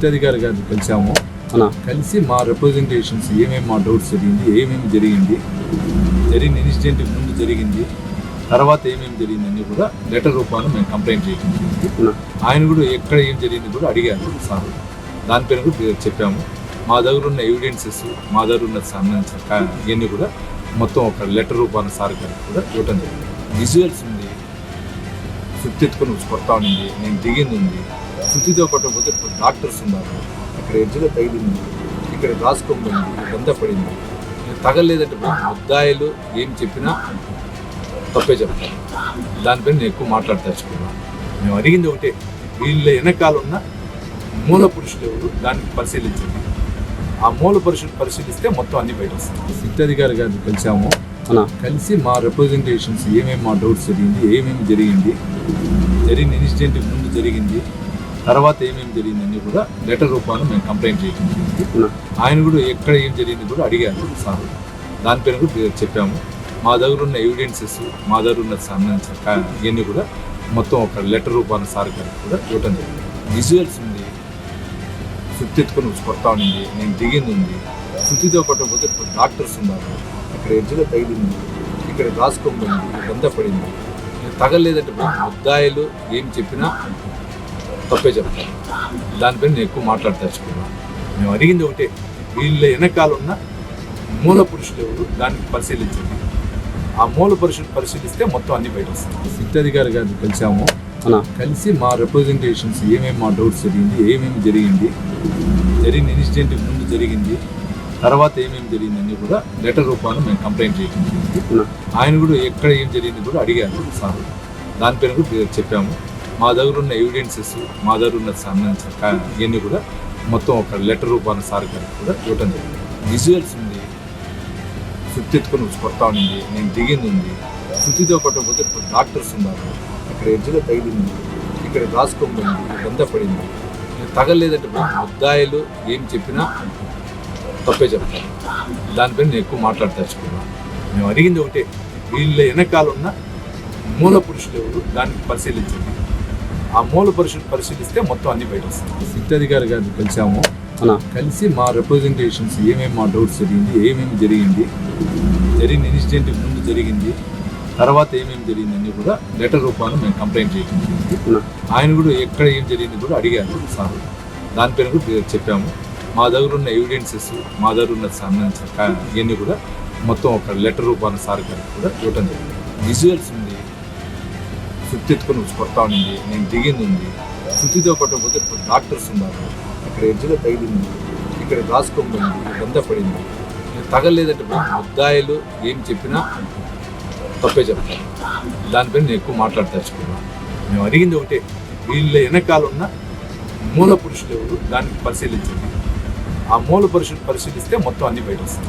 SIT అధికారి గారిని కలిసాము కలిసి మా రిప్రజెంటేషన్స్ ఏమేమి మా డౌట్స్ జరిగింది ఏమేమి జరిగింది జరిగిన ఇన్సిడెంట్ ముందు జరిగింది తర్వాత ఏమేమి జరిగిందని కూడా లెటర్ రూపాన మేము కంప్లైంట్ చేయడం జరిగింది. ఆయన కూడా ఎక్కడ ఏం జరిగింది కూడా అడిగారు సార్. దానిపైన కూడా చెప్పాము. మా దగ్గర ఉన్న ఎవిడెన్సెస్ మా దగ్గర ఉన్న సంబంధించిన ఇవన్నీ కూడా మొత్తం ఒక లెటర్ రూపాన సార్ గారికి కూడా ఇవ్వటం జరిగింది. విజువల్స్ ఉంది. సుత్తి ఎత్తుకొని కొడతా ఉండింది నేను దిగింది ఉంది. కొట్టకపోతే ఇప్పుడు డాక్టర్స్ ఉన్నారు. ఇక్కడ ఎడ్జ్లో తగిలింది. ఇక్కడ రాసుకోబడింది గంత పడింది ఇది తగలేదంటే ముద్దాయిలు ఏం చెప్పినా తప్పే చెప్తాను దానిపైన నేను ఎక్కువ మాట్లాడదలుచుకున్నాను. మేము అడిగింది ఒకటే వీళ్ళ వెనకాల ఉన్న మూల పురుషులు ఎవరు? దానికి పరిశీలించండి. ఆ మూల పురుషులు పరిశీలిస్తే మొత్తం అన్ని బయట వస్తాయి. సిట్ అధికారి గారిని కలిసాము కలిసి మా రిప్రజెంటేషన్స్ ఏమేమి మా డౌట్స్ జరిగింది ఏమేమి జరిగింది జరిగిన ఇన్సిడెంట్ ముందు జరిగింది తర్వాత ఏమేమి జరిగిందని కూడా లెటర్ రూపాన మేము కంప్లైంట్ చేయడం జరిగింది. ఆయన కూడా ఎక్కడ ఏం జరిగింది కూడా అడిగాను సార్. దానిపైన కూడా చెప్పాము. మా దగ్గర ఉన్న ఎవిడెన్సెస్ మా దగ్గర ఉన్న సంబంధించిన ఇవన్నీ కూడా మొత్తం ఒక లెటర్ రూపాన్ని సార్ గారికి కూడా ఇవ్వటం జరిగింది. విజువల్స్ ఉంది. సుత్తి ఎత్తుకొని కొడతా ఉండింది నేను దిగింది ఉంది. సుత్తితో కొట్టకపోతే ఇప్పుడు డాక్టర్స్ ఉన్నారు. ఇక్కడ ఎడ్జ్లో తగిలింది ఇక్కడ రాసుకోబడింది బంద పడింది తగలేదంటే ముద్దాయిలు ఏం చెప్పినా తప్పే చెప్తాను. దానిపైన నేను ఎక్కువ మాట్లాడదలుచుకున్నాను మేము అడిగింది ఒకటే వీళ్ళ వెనకాల ఉన్న మూల పురుషులు ఎవరు? దానికి పరిశీలించండి. ఆ మూల పురుషులు పరిశీలిస్తే మొత్తం అన్ని బయట వస్తాయి. సిట్ అధికారి గారిని కలిసాము అన్నా. కలిసి మా రిప్రజెంటేషన్స్ ఏమేమి మా డౌట్స్ జరిగింది ఏమేమి జరిగింది జరిగిన ఇన్సిడెంట్ ముందు జరిగింది తర్వాత ఏమేమి జరిగిందని కూడా లెటర్ రూపాన మేము కంప్లైంట్ చేయడం జరిగింది. ఆయన కూడా ఎక్కడ ఏం జరిగింది కూడా అడిగారు సార్. దానిపైన కూడా చెప్పాము. మా దగ్గర ఉన్న ఎవిడెన్సెస్ మా దగ్గర ఉన్న సంబంధించిన ఇవన్నీ కూడా మొత్తం ఒక లెటర్ రూపాన సార్ గారికి కూడా ఇవ్వటం జరిగింది. విజువల్స్ ఉంది. ఫిఫ్త్ ఎత్తుకొని వచ్చి కొడతా ఉంది నేను దిగింది ఉంది. సుత్తితో కొట్టకపోతే ఇప్పుడు డాక్టర్స్ ఉన్నారు. ఇక్కడ ఎడ్జ్లో తగిలింది ఇక్కడ రాసుకోబడింది గంత పడింది. తగలేదంటే ముద్దాయిలు ఏం చెప్పినా తప్పే చెప్తాను దానిపైన నేను ఎక్కువ మాట్లాడదలుచుకున్నాను. మేము అడిగింది ఒకటే. వీళ్ళ వెనకాల ఉన్న మూల పురుషులు ఎవరు? దాన్ని పరిశీలించండి. ఆ మూల పురుషులు పరిశీలిస్తే మొత్తం అన్ని బయట వస్తాయి. సిట్ అధికారి గారిని కలిసాము కలిసి మా రిప్రజెంటేషన్స్ ఏమేమి మా డౌట్స్ జరిగింది ఏమేమి జరిగింది జరిగిన ఇన్సిడెంట్ ముందు జరిగింది తర్వాత ఏమేమి జరిగిందని కూడా లెటర్ రూపాన మేము కంప్లైంట్ చేయడం జరిగింది. ఆయన కూడా ఎక్కడ ఏం జరిగింది కూడా అడిగారు సార్. దానిపైన కూడా చెప్పాము. మా దగ్గర ఉన్న ఎవిడెన్సెస్ మా దగ్గర ఉన్న సంబంధించిన ఇవన్నీ కూడా మొత్తం ఒక లెటర్ రూపాన సార్ గారికి కూడా ఇవ్వటం జరిగింది. విజువల్స్ ఉంది. సుత్తి ఎత్తుకొని వచ్చి కొడతా ఉండింది. నేను దిగింది ఉంది. సుత్తితో కొట్టకపోతే ఇప్పుడు డాక్టర్స్ ఉన్నారు. ఇక్కడ ఎడ్జ్లో తగిలింది. ఇక్కడ రాసుకోబడింది గంత పడింది తగలేదంటే ముద్దాయిలు ఏం చెప్పినా తప్పే చెప్తాను దానిపైన నేను ఎక్కువ మాట్లాడదలుచుకున్నాను మేము అడిగింది ఒకటే వీళ్ళ వెనకాల ఉన్న మూల పురుషులు ఎవరు? దానికి పరిశీలించండి. ఆ మూల పురుషులు పరిశీలిస్తే మొత్తం అన్ని బయట వస్తాయి